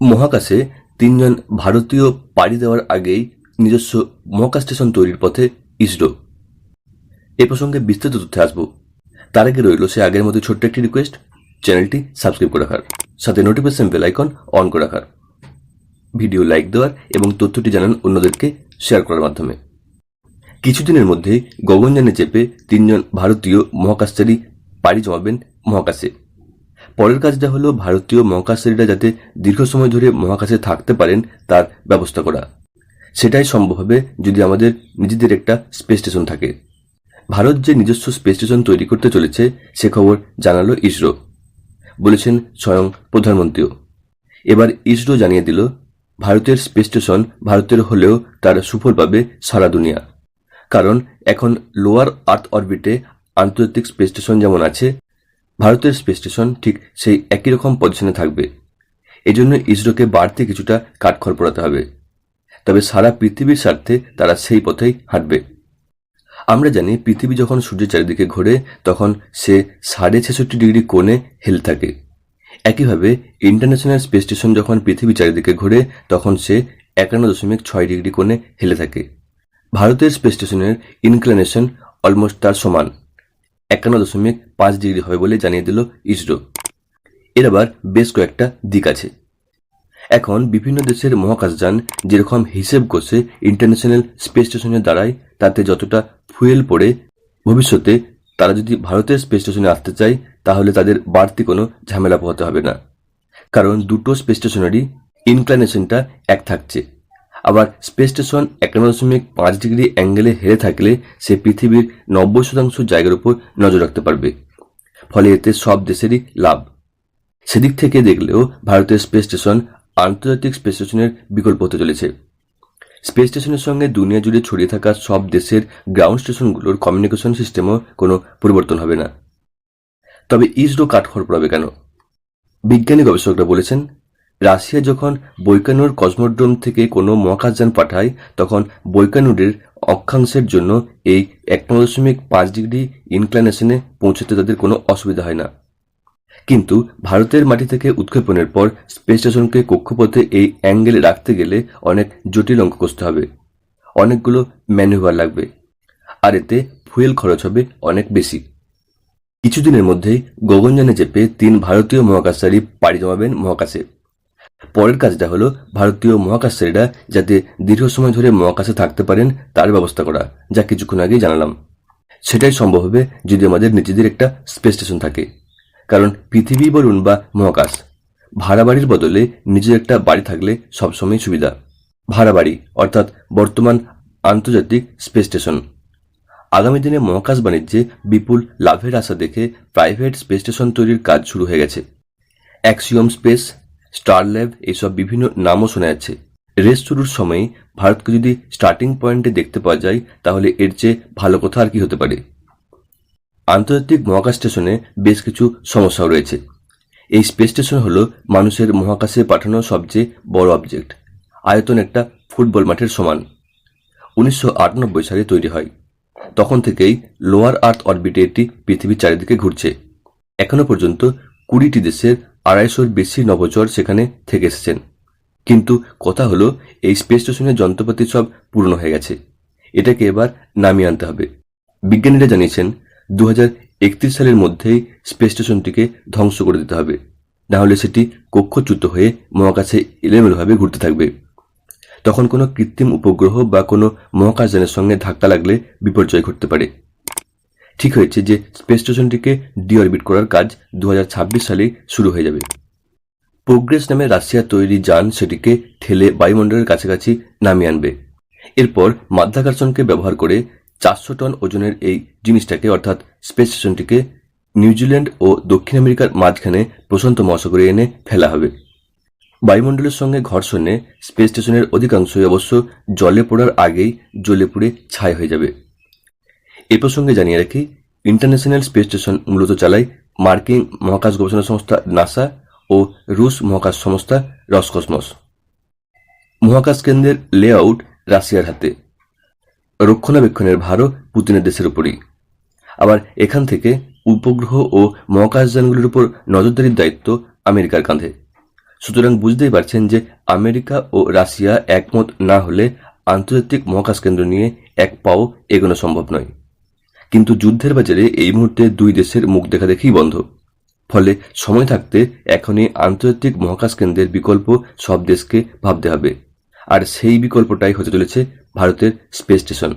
মহাকাশে তিনজন ভারতীয় পাড়ি দেওয়ার আগেই নিজস্ব মহাকাশ স্টেশন তৈরির পথে ইসরো। এ প্রসঙ্গে বিস্তারিত তথ্যে আসব। তার আগে রইল সে আগের মতো ছোট্ট একটি রিকোয়েস্ট চ্যানেলটি সাবস্ক্রাইব করে রাখার, সাথে নোটিফিকেশন বেল আইকন অন করে রাখার। ভিডিও লাইক দেওয়ার এবং তথ্যটি জানান অন্যদেরকে শেয়ার করার মাধ্যমে। কিছুদিনের মধ্যেই গগনযানে চেপে তিনজন ভারতীয় মহাকাশচারী পাড়ি জমাবেন মহাকাশে। পরের কাজটা হলো ভারতীয় মহাকাশচারীরা যাতে দীর্ঘ সময় ধরে মহাকাশে থাকতে পারেন, তার ব্যবস্থা করা। সেটাই সম্ভব হবে যদি আমাদের নিজেদের একটা স্পেস স্টেশন থাকে। ভারত যে নিজস্ব স্পেস স্টেশন তৈরি করতে চলেছে, সে খবর জানালো ইসরো। বলেছেন স্বয়ং প্রধানমন্ত্রীও। এবার ইসরো জানিয়ে দিল, ভারতের স্পেস স্টেশন ভারতের হলেও তার সুফল পাবে সারা দুনিয়া। কারণ এখন লোয়ার আর্থ অরবিটে আন্তর্জাতিক স্পেস স্টেশন যেমন আছে ভারতের স্পেস স্টেশন ঠিক সেই একই রকম পজিশনে থাকবে। এজন্য ইসরোকে বাড়তি কিছুটা কাঠখড় পড়াতে হবে। তবে সারা পৃথিবীর স্বার্থে তারা সেই পথেই হাঁটবে। আমরা জানি পৃথিবী যখন সূর্যের চারিদিকে ঘোরে, তখন সে সাড়ে ছেষট্টি ডিগ্রি কোণে হেলে থাকে। একইভাবে ইন্টারন্যাশনাল স্পেস স্টেশন যখন পৃথিবী চারিদিকে ঘোরে, তখন সে একান্ন দশমিক ছয় ডিগ্রি কোণে হেলে থাকে। ভারতের স্পেস স্টেশনের ইনক্লিনেশন অলমোস্ট তার সমান। একান্ন দশমিক পাঁচ ডিগ্রি হবে বলে জানিয়ে দিল ইসরো। এর আবার বেশ কয়েকটা দিক আছে। এখন বিভিন্ন দেশের মহাকাশযান যেরকম হিসেব করছে ইন্টারন্যাশনাল স্পেস স্টেশনে দাঁড়ায় তাতে যতটা ফুয়েল পড়ে, ভবিষ্যতে তারা যদি ভারতের স্পেস স্টেশনে আসতে চায়, তাহলে তাদের বাড়তি কোনো ঝামেলা পোহাতে হবে না। কারণ দুটো স্পেস স্টেশনেরই ইনক্লাইনেশনটা এক থাকছে। আবার স্পেস স্টেশন একান্ন দশমিক পাঁচ ডিগ্রি অ্যাঙ্গেলে হেরে থাকলে সে পৃথিবীর নব্বই শতাংশ জায়গার উপর নজর রাখতে পারবে। ফলে এতে সব দেশেরই লাভ। সেদিক থেকে দেখলেও ভারতের স্পেস স্টেশন আন্তর্জাতিক স্পেস স্টেশনের বিকল্প হতে চলেছে। স্পেস স্টেশনের সঙ্গে দুনিয়া জুড়ে ছড়িয়ে থাকা সব দেশের গ্রাউন্ড স্টেশনগুলোর কমিউনিকেশন সিস্টেমও কোনো পরিবর্তন হবে না। তবে ইসরো কাঠখড় পড়াবে কেন? বিজ্ঞানী গবেষকরা বলেছেন রাশিয়া যখন বৈকানুর কসমোড্রোম থেকে কোনো মহাকাশযান পাঠায়, তখন বৈকানুরের অক্ষাংশের জন্য এই এক দশমিক পাঁচ ডিগ্রি ইনক্লাইনেশনে পৌঁছতে তাদের কোনো অসুবিধা হয় না। কিন্তু ভারতের মাটি থেকে উৎক্ষেপণের পর স্পেস স্টেশনকে কক্ষপথে এই অ্যাঙ্গেলে রাখতে গেলে অনেক জটিল অঙ্ক কষতে হবে। অনেকগুলো ম্যানুভার লাগবে। আর এতে ফুয়েল খরচ হবে অনেক বেশি। কিছুদিনের মধ্যেই গগনযানে চেপে তিন ভারতীয় মহাকাশচারী পাড়ি জমাবেন মহাকাশে। পরের কাজটা হলো ভারতীয় মহাকাশচারীরা যাতে দীর্ঘ সময় ধরে মহাকাশে থাকতে পারেন, তার ব্যবস্থা করা, যা কিছুক্ষণ আগেই জানালাম। সেটাই সম্ভব হবে যদি আমাদের নিজেদের একটা স্পেস স্টেশন থাকে। কারণ পৃথিবী বলুন বা মহাকাশ, ভাড়া বাড়ির বদলে নিজের একটা বাড়ি থাকলে সবসময় সুবিধা। ভাড়া বাড়ি, অর্থাৎ বর্তমান আন্তর্জাতিক স্পেস স্টেশন। আগামী দিনে মহাকাশ বাণিজ্যে বিপুল লাভের আশা দেখে প্রাইভেট স্পেস স্টেশন তৈরির কাজ শুরু হয়ে গেছে। অ্যাক্সিয়ম স্পেস স্টার ল্যাব এইসব বিভিন্ন নামও শোনা যাচ্ছে। রেস শুরুর সময় ভারতকে যদি স্টার্টিং পয়েন্টে দেখতে পাওয়া যায়, তাহলে এর চেয়ে ভালো কথা আর কি হতে পারে। আন্তর্জাতিক মহাকাশ স্টেশনে বেশ কিছু সমস্যাও রয়েছে। এই স্পেস স্টেশন হলো মানুষের মহাকাশে পাঠানো সবচেয়ে বড় অবজেক্ট আয়তন একটা ফুটবল মাঠের সমান। উনিশশো আটানব্বই সালে তৈরি হয়। তখন থেকেই লোয়ার আর্থ অরবিটে এটি পৃথিবীর চারিদিকে ঘুরছে। এখনও পর্যন্ত কুড়িটি দেশের আড়াইশোর বেশি নবচর সেখানে থেকে এসেছেন। কিন্তু কথা হলো, এই স্পেস স্টেশনের যন্ত্রপাতি সব পুরনো হয়ে গেছে। এটাকে এবার নামিয়ে আনতে হবে। বিজ্ঞানীরা জানিয়েছেন দু হাজার একত্রিশ সালের মধ্যেই স্পেস স্টেশনটিকে ধ্বংস করে দিতে হবে। নাহলে সেটি কক্ষচ্যুত হয়ে মহাকাশে এলোমেলোভাবে ঘুরতে থাকবে। তখন কোনো কৃত্রিম উপগ্রহ বা কোনো মহাকাশযানের সঙ্গে ধাক্কা লাগলে বিপর্যয় ঘটতে পারে। ঠিক হয়েছে যে স্পেস স্টেশনটিকে ডিঅরবিট করার কাজ দু হাজার ছাব্বিশ সালে শুরু হয়ে যাবে। প্রোগ্রেস নামে রাশিয়ার তৈরি যান সেটিকে ঠেলে বায়ুমণ্ডলের কাছাকাছি নামিয়ে আনবে। এরপর মাধ্যাকর্ষণকে ব্যবহার করে চারশো টন ওজনের এই জিনিসটাকে, অর্থাৎ স্পেস স্টেশনটিকে নিউজিল্যান্ড ও দক্ষিণ আমেরিকার মাঝখানে প্রশান্ত মহাসাগরে এনে ফেলা হবে। বায়ুমণ্ডলের সঙ্গে ঘর্ষণে স্পেস স্টেশনের অধিকাংশই অবশ্য জলে পড়ার আগেই জ্বলে পুড়ে ছাই হয়ে যাবে। এ প্রসঙ্গে জানিয়ে রাখি ইন্টারন্যাশনাল স্পেস স্টেশন মূলত চালায় মার্কিন মহাকাশ গবেষণা সংস্থা নাসা ও রুশ মহাকাশ সংস্থা রসকসমস। মহাকাশ কেন্দ্রের লেআউট রাশিয়ার হাতে। রক্ষণাবেক্ষণের ভারও পুতিনের দেশের উপরই। আবার এখান থেকে উপগ্রহ ও মহাকাশযানগুলির উপর নজরদারির দায়িত্ব আমেরিকার কাঁধে। সুতরাং বুঝতেই পারছেন যে আমেরিকা ও রাশিয়া একমত না হলে আন্তর্জাতিক মহাকাশ কেন্দ্র নিয়ে এক পাও এগোনো সম্ভব নয়। কিন্তু যুদ্ধের বাজারে এই মুহূর্তে দুই দেশের মুখ দেখাদেখি বন্ধ। ফলে সময় থাকতে এখনই আন্তর্জাতিক মহাকাশ কেন্দ্রের বিকল্প সব দেশকে ভাবতে হবে। আর সেই বিকল্পটাই হতে চলেছে ভারতের স্পেস স্টেশন।